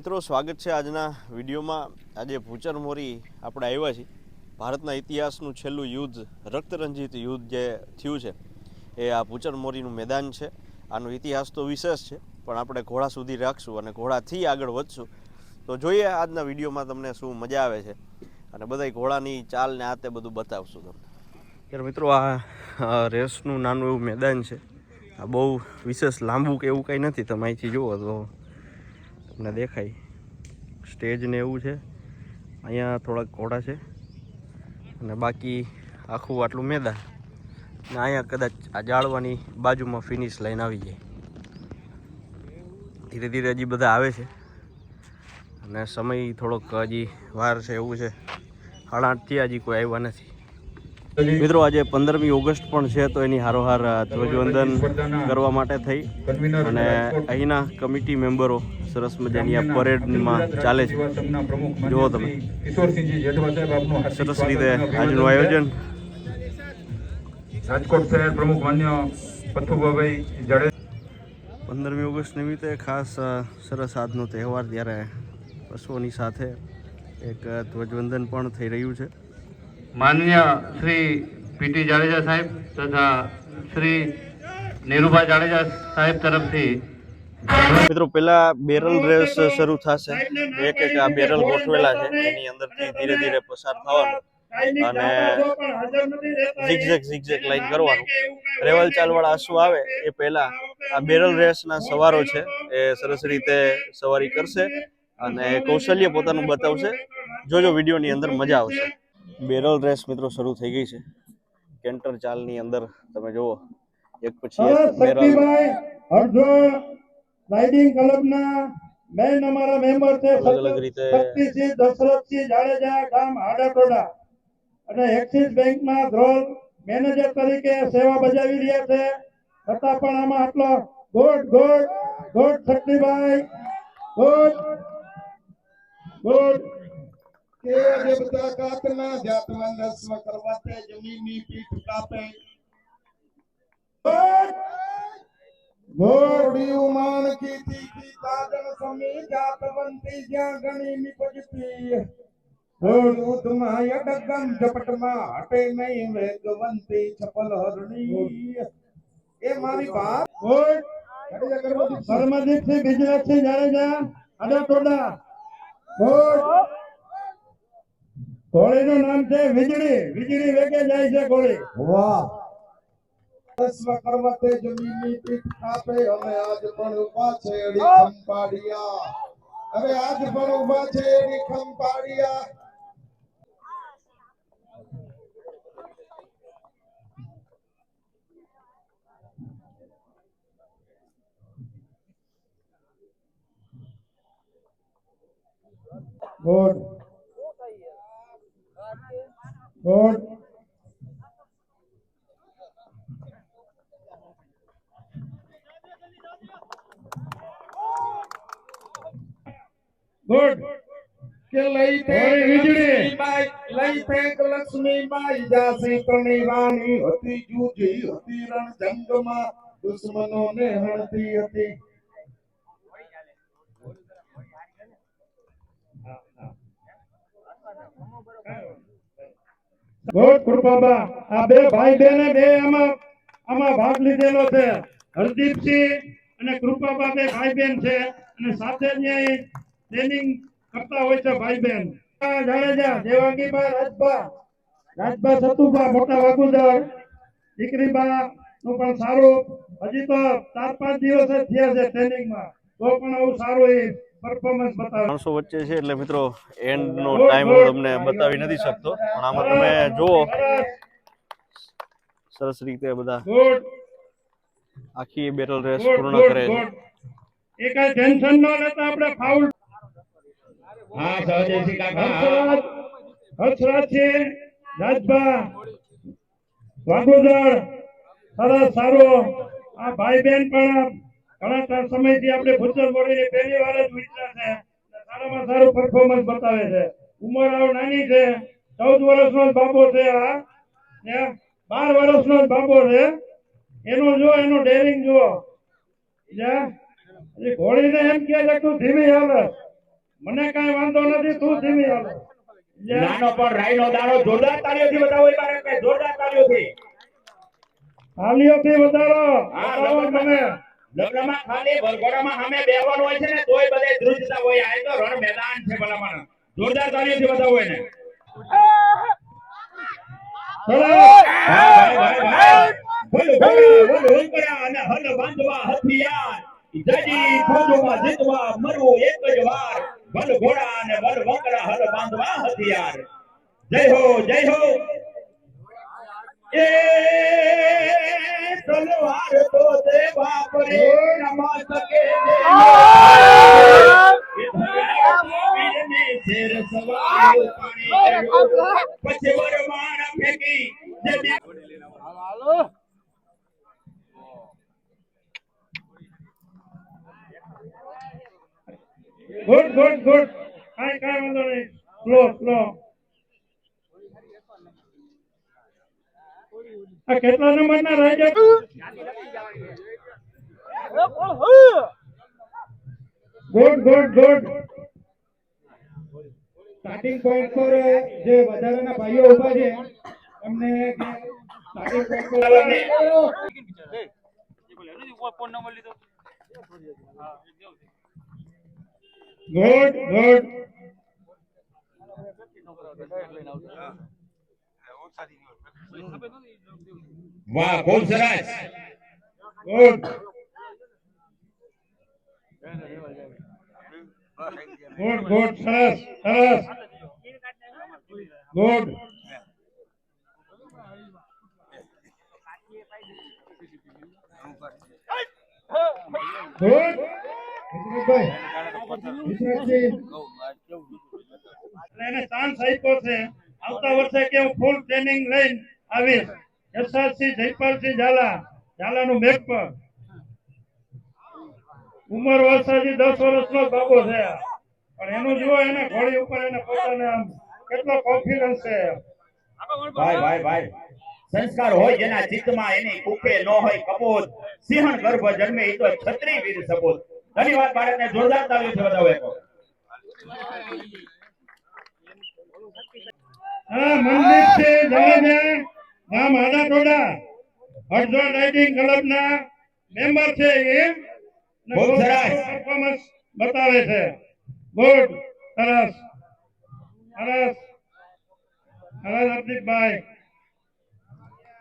મિત્રો, સ્વાગત છે આજના વિડીયોમાં. આજે ભૂચર મોરી આપણે આવ્યા છીએ. ભારતના ઇતિહાસનું છેલ્લું યુદ્ધ, રક્તરંજિત યુદ્ધ જે થયું છે, એ આ ભૂચર મોરીનું મેદાન છે. આનો ઇતિહાસ તો વિશેષ છે, પણ આપણે ઘોડા સુધી રાખશું અને ઘોડાથી આગળ વધશું. તો જોઈએ આજના વિડીયોમાં તમને શું મજા આવે છે અને બધાય ઘોડાની ચાલ ને આ તે બધું બતાવશું તમને. ત્યારે મિત્રો આ રેસનું નાનું એવું મેદાન છે. આ બહુ વિશેષ, લાંબુ કે એવું કંઈ નથી, તમે અહીંથી જુઓ તો તમને દેખાય. સ્ટેજ ને એવું છે. અહીંયા થોડાક ઘોડા છે. અને બાકી આખું આટલું મેદાન. ને અહીંયા કદાચ આ જાળવાની બાજુમાં ફિનિશ લાઈન આવી જાય. ધીરે ધીરે હજી બધા આવે છે. અને સમય થોડોક હજી વાર છે એવું છે. સાડા હજી કોઈ આવ્યા નથી. મિત્રો આજે પંદરમી ઓગસ્ટ પણ છે તો એની હારોહાર ધ્વજવંદન કરવા માટે થઈ. અને અહીંના કમિટી મેમ્બરો સરસ મજાની આ પરેડમાં ચાલે છે. જુઓ તમે. સરસ રીતે આજનું આયોજન. રાજકોટ શહેર પ્રમુખ માન્ય પથુભાઈ જાડેજા પંદરમી ઓગસ્ટ નિમિત્તે ખાસ સરસ આજનો તહેવાર ત્યારે પશુઓની સાથે એક ધ્વજવંદન પણ થઈ રહ્યું છે. માનનીય શ્રી પીટી જાડેજા સાહેબ તથા શ્રી નીરુભા જાડેજા સાહેબ તરફથી. મિત્રો પેલા બેરલ રેસ શરૂ થશે. એક એક આ બેરલ ગોઠવેલા છે. એની અંદરથી ધીરે ધીરે પસાર થવાનું અને ઝિગઝેગ ઝિગઝેગ લાઈન કરવાનું. રેવલ ચાલવાળા આંસુ આવે એ પહેલા આ બેરલ રેસના સવારો છે. એ સરસ રીતે સવારી કરશે અને કૌશલ્ય પોતાનું બતાવશે. જોજો વિડીયોની અંદર મજા આવશે. બેરલ રેસ મિત્રો શરૂ થઈ ગઈ છે. કેન્ટર ચાલની અંદર તમે જુઓ. એક પછી એક બેરલ. હરજોણ રાઇડિંગ ક્લબના મેન અમારા મેમ્બર છે. અલગ અલગ રીતે શક્તિસિંહ દશરથસિંહ જાડેજા ગામ હાડાટોડા અને એક્સિસ બેંકમાં ધ્રોલ મેનેજર તરીકે સેવા બજાવી રહ્યા છે. છતાં પણ આમાં આટલો ગોડ ગોડ ગોડ શક્તિભાઈ ગોડ ગોડ કે દેવતા કાતના જાતમાં નસ્મ કરવાતે જમીનની પીઠ કાપે ગોડ ઘોડિયું માણ કીધી કી તાજન સમી જાતવંતી જ્યાં ગણી નિપજતી ઘોડુતમાં યડગમ ઝપટમાં હટે નહીં વેગવંતી છપલ હરણી એ મારી વાત ગોડ જાડેજા કર્મદીપ સર કર્મદીપસિંહ બિજલાલસિંહ જાડેજા હાડાટોડા ગોડ ઘોડીનું નામ છે વીજળી. વીજળી વેગે જાય છે ઘોડી વાહ. નસ્મ કરવાતે જમીનની પીઠ કાપે. અમે આજ પણ ઊભા છે એડી ખંપાડિયા. હવે આજ પણ ઊભા છે એડી ખંપાડિયા. ગોડ ગોડ ગુડ કે લઈ તે ઓય વીજળી. લક્ષ્મીબાઈ, લઈ ફેંક લક્ષ્મીબાઈ જાસી તણી રાણી હતી જૂજી હતી રણ જંગમાં દુશ્મનોને હણતી હતી ગોડ કૃપાબા, આ બે ભાઈ બેને બે આમાં આમાં ભાગ લીધેલો છે. હરદીપસિંહ અને કૃપાબા બે ભાઈ બેન છે. અને સાથે અહીં ટ્રેનિંગ કરતા હોય છે ભાઈ બેન જાડેજા દેવાંગીબા, રાજબા. રાજબા સતુબા મોટા વાગુદર દીકરીબા નું પણ સારું હજી તો ચાર પાંચ દિવસ જ થયા છે ટ્રેનિંગમાં તો પણ આવું સારું એ પરફોર્મન્સ બતાવે. માણસો વચ્ચે છે એટલે મિત્રો એન્ડનો ટાઈમ હું તમને બતાવી નથી શકતો. પણ આમાં તમે જુઓ. સરસ રીતે બધા આખી બેટલ રેસ પૂર્ણ કરે છે. ગુડ ટેન્શન ન લેતા આપણે ફાઉલ હા સહજયસિંહ કાકા. હર્ષરાજ હર્ષરાજસિંહ રાજભા વાગોદર સરસ સારો. આ ભાઈ બેન પણ ઘણા સમયથી આપણે ભૂચર મોડીને પહેલી વાર જ વિચાર છે સારામાં સારું પરફોર્મન્સ બતાવે છે. ઉંમર આવ નાની છે ચૌદ વર્ષનો જ બાબો છે આ. બાર વર્ષનો જ બાબો છે. એનો જો એનો ડેરિંગ જુઓ. ઘોડીને એમ કે છે તું ધીમી હાલે. મને કઈ વાંધો નથી તું ધીમી હાલ. નાનો પણ રાઈનો દાણો જોરદાર તાળીઓથી બતાવો જોરદાર તાળીઓથી. તાળીઓથી બતાવો મને. લગ્નમાં ખાલી વરઘોડામાં અમે બેહવાનું હોય છે ને, તોય બધે ધ્રુજતા હોય. આ તો રણ મેદાન છે ભલામણ. જોરદાર તાળીઓથી બતાવો એને. જય હો જય હો. એ તલવાર તો તે બાપરે નમા સકે શેર સવાર પાણી ચડ્યો. પછી ફેંકી જતી ગુડ ગુડ ગુડ. કાંઈ કાંઈ વાંધો નહીં. સ્લો સ્લો આ કેટલા નંબરના રાજા? Good good good starting point પર જે વધારાના ભાઈઓ ઊભા છે, એમને સ્ટાર્ટિંગ પોઈન્ટ પર ગુડ ગુડ વાહ ખૂબ સરસ ગુડ ગુડ ગુડ સરસ સરસ ગુડ ગુડ વિશ્વભાઈ વિશ્વજી એટલે એને ચાન્સ આપ્યો છે આવતા વર્ષે કે હું ફૂલ ટ્રેનિંગ લઈને આવીશ. એસઆરસી જયપાલસિંહ ઝાલા, ઝાલાનું મેઘ પર. ઉંમર વર્ષાજી દસ વર્ષનો બાબો છે. પણ એનું જુઓ, એને ઘોડી ઉપર એને પોતાને આમ કેટલો કોન્ફિડન્સ છે. ભાઈ ભાઈ ભાઈ. સંસ્કાર હોય જેના ચિત્તમાં એની કુકે ન હોય કપોત સિંહણ ગર્ભ જન્મે એ તો છત્રી વીર સપોત. ધન્યવાદ, બાળકને જોરદાર તાળીઓથી વધાવો એક. વખત. હા મનદીપસિંહ જાડેજા ગામ આડાટોડા હળદોળ રાઇટિંગ ક્લબના મેમ્બર છે એ. ને બહુ સરસ. સારું બતાવે છે. ગુડ. સરસ. સરસ. સરસ હાર્દિકભાઈ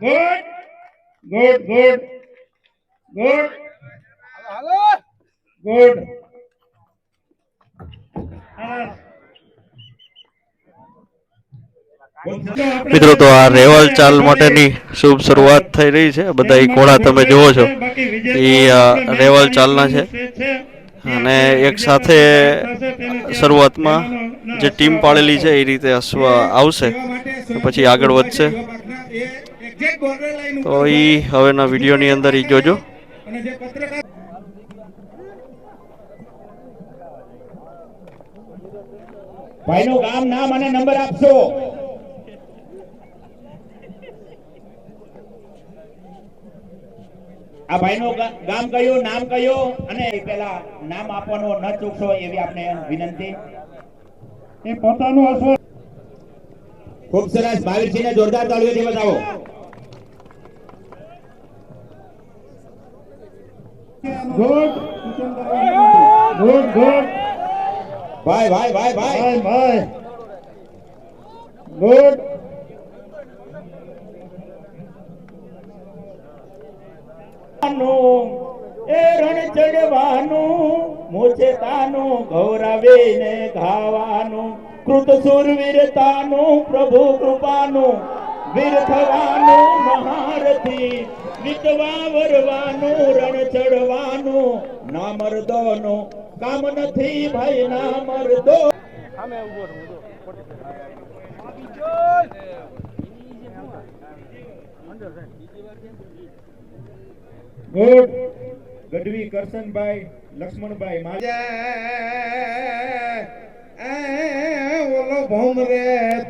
good. Good good. Good. Good. સરસ. મિત્રો, તો આ રેવલ ચાલ માટેની શુભ શરૂઆત થઈ રહી છે. બધા એ ઘોડા તમે જુઓ છો. એ રેવલ ચાલના છે. અને એક સાથે શરૂઆતમાં જે ટીમ પાડેલી છે, એ રીતે અશ્વ આવશે. પછી આગળ વધશે. તો એ હવેના વિડીયોની અંદર એ જોજો. ભાઈનું ગામ, નામ અને નંબર આપશો. આ ભાઈનું ગામ કયું નામ કયું? અને પેલા નામ આપવાનો ન ચૂકશો એવી આપને વિનંતી. એ પોતાનું અશ્વ ખૂબ સરસ. ભાવિકજીને જોરદાર તાળીઓથી બતાવો. ગુડ ગુડ ગુડ ભાઈ ભાઈ ભાઈ ભાઈ. ભાઈ ભાઈ. એ રણ ચડવાનું મોછે તાનું ગૌરવીને ગાવાનું. કૃત સુરવીરતાનું પ્રભુ કૃપાનું વીર થવાનું મહારથી વિતવા વરવાનું રણ ચડવાનું. ના મર્દોનું કામ નથી ભાઈ ના મર્દો ગુડ ગઢવી કરશનભાઈ લક્ષ્મણભાઈ ઓલો ભૌમ રે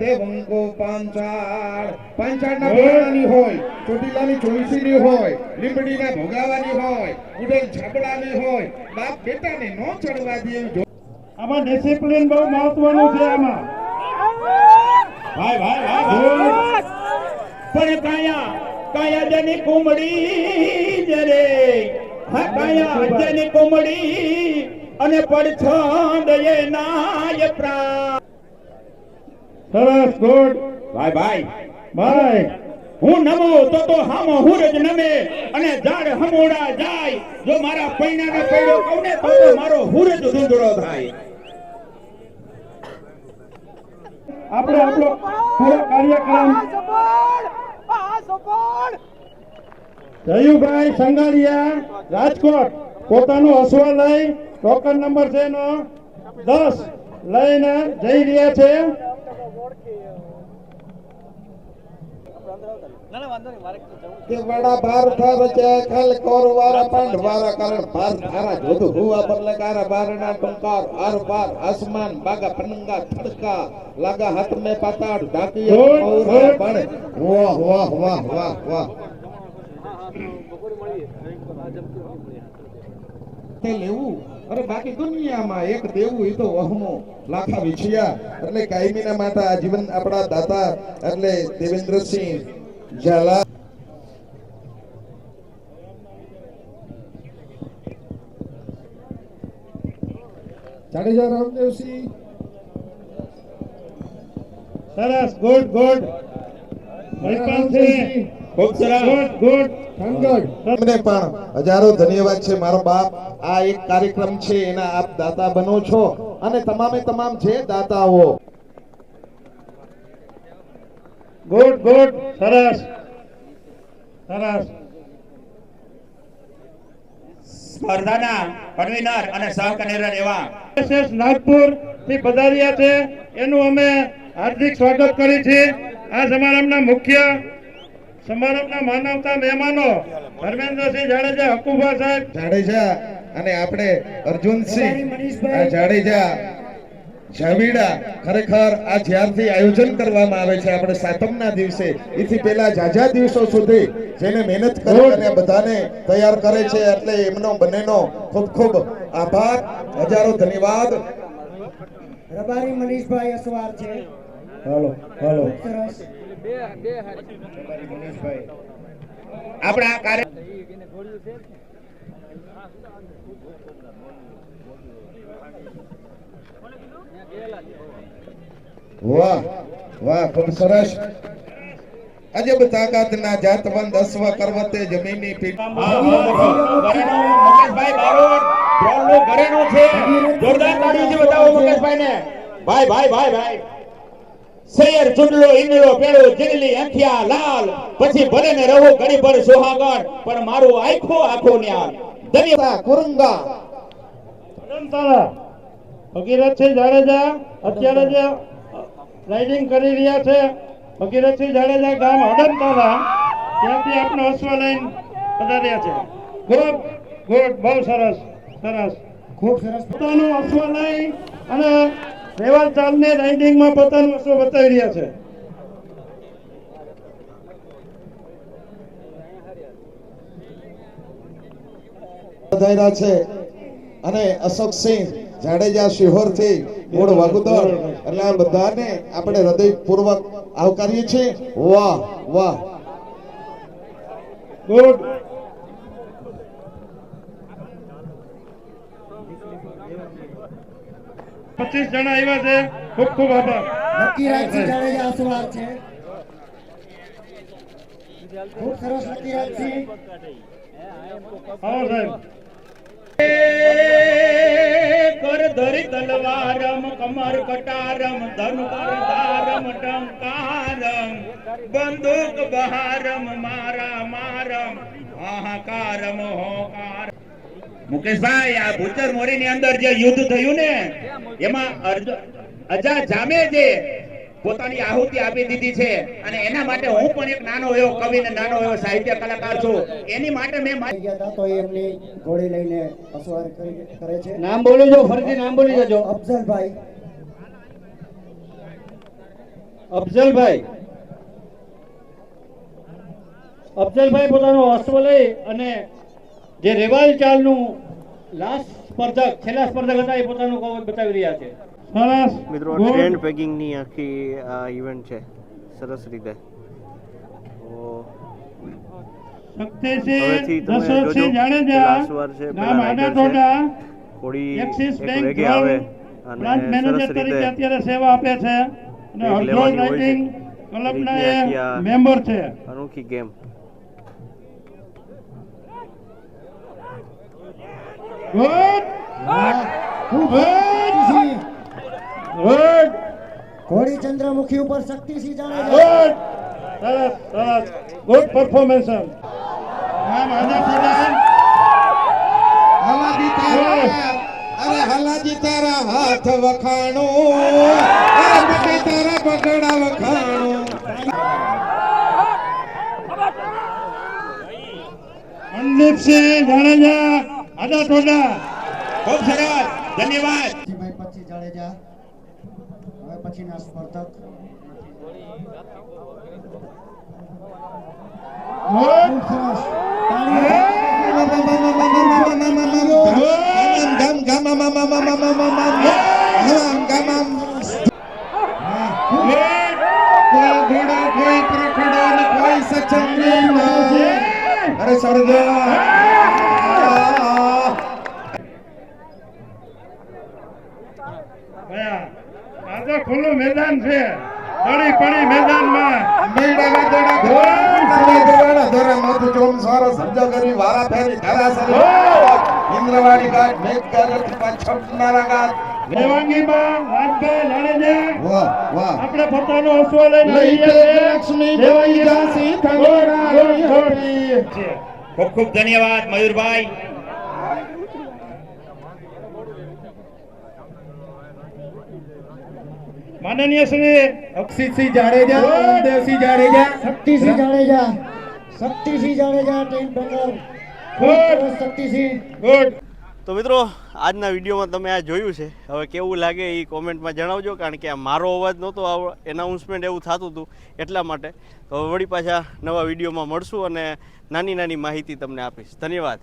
દેવંકો પાંચાળ. પાંચાળ ના ભોળાની હોય ચોટીલાની ચોવીસીની હોય લીંબડીના ભોગાવાની હોય ઉડેલ છાબડાની હોય બાપ બેટાને નો ચડવા દે આમાં ડિસિપ્લિન બહુ મહત્વનું છે આમાં. ભાઈ ભાઈ ભાઈ પણ કાયા કાયા જેની કુમડી જરે હા કાયા જેની કુમડી અને પડછંદ એ નાય પ્રા સરસ ગુડ ભાઈ ભાઈ. ભાઈ. હું નમો તો તો હામ હુરજ જ નમે અને ઝાડ હમોડા જાય. જો મારા પૈણાને પૈડો કહું તો તો મારો હુરજ ધૂંધળો થાય. આપણે આપણો પૂરો કાર્યક્રમ જયુભાઈ સંગાડિયા રાજકોટ. પોતાનું હસવા લઈ ટોકન નંબર છે નો દસ લઈને જઈ રહ્યા છે. કે વડા બાર થા રચે ખલ કોર વારા પાંડ વારા કારણ બાર ધારા જોધુ હુવા પર લગારા બારના ટંકાર આર પાર આસમાન બાગા પનંગા થડકા લાગા હાથ મે પાતાળ ઢાકી મૌરા. પણ વાહ વાહ વાહ વાહ વાહ. તે લેવું. અરે બાકી દુનિયામાં એક દેવું એ તો વહમો લાખા વિછિયા. એટલે કાયમીના માતા આ જીવન આપણા દાતા એટલે દેવેન્દ્રસિંહ ઝાલા. જાડેજા રામદેવસિંહ. સરસ ગુડ ગુડ મહિપાલસિંહ ખૂબ સરસ. ગુડ ગુડ એમને પણ હજારો ધન્યવાદ છે. મારો બાપ આ એક કાર્યક્રમ છે એના આપ દાતા બનો છો અને તમામે તમામ જે દાતાઓ. ગુડ ગુડ સરસ સરસ. સ્પર્ધાના કન્વીનર અને સહકન્વીનર એવા એસએસ નાગપુરથી પધાર્યા છે. એનું અમે હાર્દિક સ્વાગત કરી છે. આ સમારંભના મુખ્ય સમારંભના માનવતા મહેમાનો ધર્મેન્દ્રસિંહ જાડેજા હકુભા સાહેબ. જાડેજા અને આપણે અર્જુનસિંહ જાડેજા ઝાવીડા ખરેખર આ જ્યારથી આયોજન કરવામાં આવે છે આપણે સાતમના દિવસે. એથી પહેલા જાજા દિવસો સુધી જેને મહેનત કરી અને બધાને તૈયાર કરે છે એટલે એમનો બંનેનો ખૂબ ખૂબ આભાર. હજારો ધન્યવાદ. રબારી મનીષભાઈ અસવાર છે. હાલો હાલો. સરસ આપણા કાર્ય વાહ વાહ ખૂબ સરસ. અજબ તાકાતના જાતવંત અશ્વ કરવતે જમીની પીઠ હા, હા, ઘરેણું મુકેશભાઈ બારોટ ડ્રોનનું ઘરેણું છે. જોરદાર તાળીઓથી બતાવો મુકેશભાઈને ભાઈ ભાઈ ભાઈ ભાઈ. શેર ચુંડલો ઈંડલો પેળો જીનલી અંખિયા લાલ. પછી ભલે ને રહો ઘડી ભર સુહાગણ પણ મારું આખો આખો ન્યાલ ધન્યવાદ કુરુંગા. અનંતારા. ભગીરથસિંહ જાડેજા અત્યારે જે રાઇડિંગ કરી રહ્યા છે ભગીરથસિંહ જાડેજા ગામ હડમતાલા ત્યાંથી આપણે અશ્વ લઈને પધાર્યા છે. ગુડ ગુડ બહુ સરસ સરસ. ખૂબ સરસ. પોતાનું અશ્વ લઈ અને રેવાલ ચાલની રાઇડિંગમાં પોતાનું અશ્વ બતાવી રહ્યા છે. વધાર્યા છે. અને અશોકસિંહ જાડેજા શિહોરથી મૂળ વાગુદર એટલે આ બધાને આપણે હૃદયપૂર્વક આવકારીએ છીએ. વાહ વાહ. ગુડ પચીસ જણા આવ્યા છે. ખૂબ ખૂબ આભાર. નક્કી રાજસિંહ જાડેજા અસવાર છે. ખૂબ સરસ નક્કી રાજસિંહ આવો સાહેબ. કર ધરી તલવારમ કમર કટારમ ધન ધારમ ટંકારમ બંદૂક બહારમ મારા મારમ હાહાકારમ હોકાર મુકેશભાઈ આ ભૂચર મોરી ની અંદર જે યુદ્ધ થયું ને એમાં અજા જામે જે પોતાની આહુતિ આપી દીધી છે. અને એના માટે હું પણ એક નાનો એવો કવિ ને નાનો એવો સાહિત્ય કલાકાર છું. એની માટે મેં મારી ગયા તો એમની ઘોડી લઈને અસવાર કરે છે. નામ બોલી જો ફરીથી નામ બોલી જજો અફઝલભાઈ. અફઝલભાઈ. અફઝલભાઈ પોતાનો અશ્વ લઈ અને જે રેવાલ ચાલનું લાસ્ટ સ્પર્ધક છેલ્લા સ્પર્ધક હતા એ પોતાનું કૌવત બતાવી રહ્યા છે? સરસ. મિત્રો. ટ્રેન્ડ પેકિંગની આખી આ ઇવેન્ટ છે. સરસ રીતે. શક્તિસિંહ દશરથસિંહ જાડેજા આડા એક્સિસ બેંક આવે બ્રાન્ચ મેનેજર તરીકે અત્યારે સેવા આપે અને ક્લબના એ મેમ્બર છે. અનોખી ગેમ ગુડ ખૂબ શક્તિસિંહ. ગુડ ઘોડી ચંદ્રમુખી ઉપર શક્તિ સી જાણે ગુડ સરસ. સરસ ગુડ પરફોર્મન્સ નામ આના ટોડા હલાજી તારા, અરે હલાજી તારા હાથ વખાણો. અરે પગે તારા પગડા વખાણો. મનદીપસિંહ જાડેજા. આડા ટોડા ખૂબ સરસ ધન્યવાદ ભાઈ પછી જાડેજા હવે પછીના સ્પર્ધક ગુડ ખૂબ સરસ ગમ ગમ મમ મમ મમ મમ મમ હમ ગમ ગુડ કોઈ ઘોડો કોઈ પ્રખડો ને કોઈ સચંડી અરે સરદાર ગયા આ તો ખુલ્લું મેદાન છે. દડી પડી મેદાનમાં. મેડાના દડા ધોરા ધોરા ધોરા માથું ચોમ સારો સમજો કરી વારા ફેરી ધારા સરી ઇન્દ્રવાડી ઘાટ મેઘ ગાગર પાછળનારા ઘાટ દેવાંગીબા રાજભાઈ જાડેજા વાહ વાહ. આપણે પોતાનો અશ્વ લઈને. લક્ષ્મી ગુડ. હતી. ખૂબ ખૂબ ધન્યવાદ મયુરભાઈ. માનનીય શ્રી અક્ષિતસિંહ જાડેજા. રામદેવસિંહ જાડેજા. શક્તિસિંહ જાડેજા શક્તિસિંહ જાડેજા ટીમ પેકર ગુડ. શક્તિસિંહ. ગુડ. તો મિત્રો આજના વિડીયોમાં તમે આ જોયું છે. હવે કેવું લાગે એ કોમેન્ટમાં જણાવજો કારણ કે આ મારો અવાજ નહોતો એનાઉન્સમેન્ટ એવું થતું હતું એટલા માટે. તો હવે વળી પાછા નવા વિડીયોમાં મળશું અને નાની નાની માહિતી તમને આપીશ. ધન્યવાદ.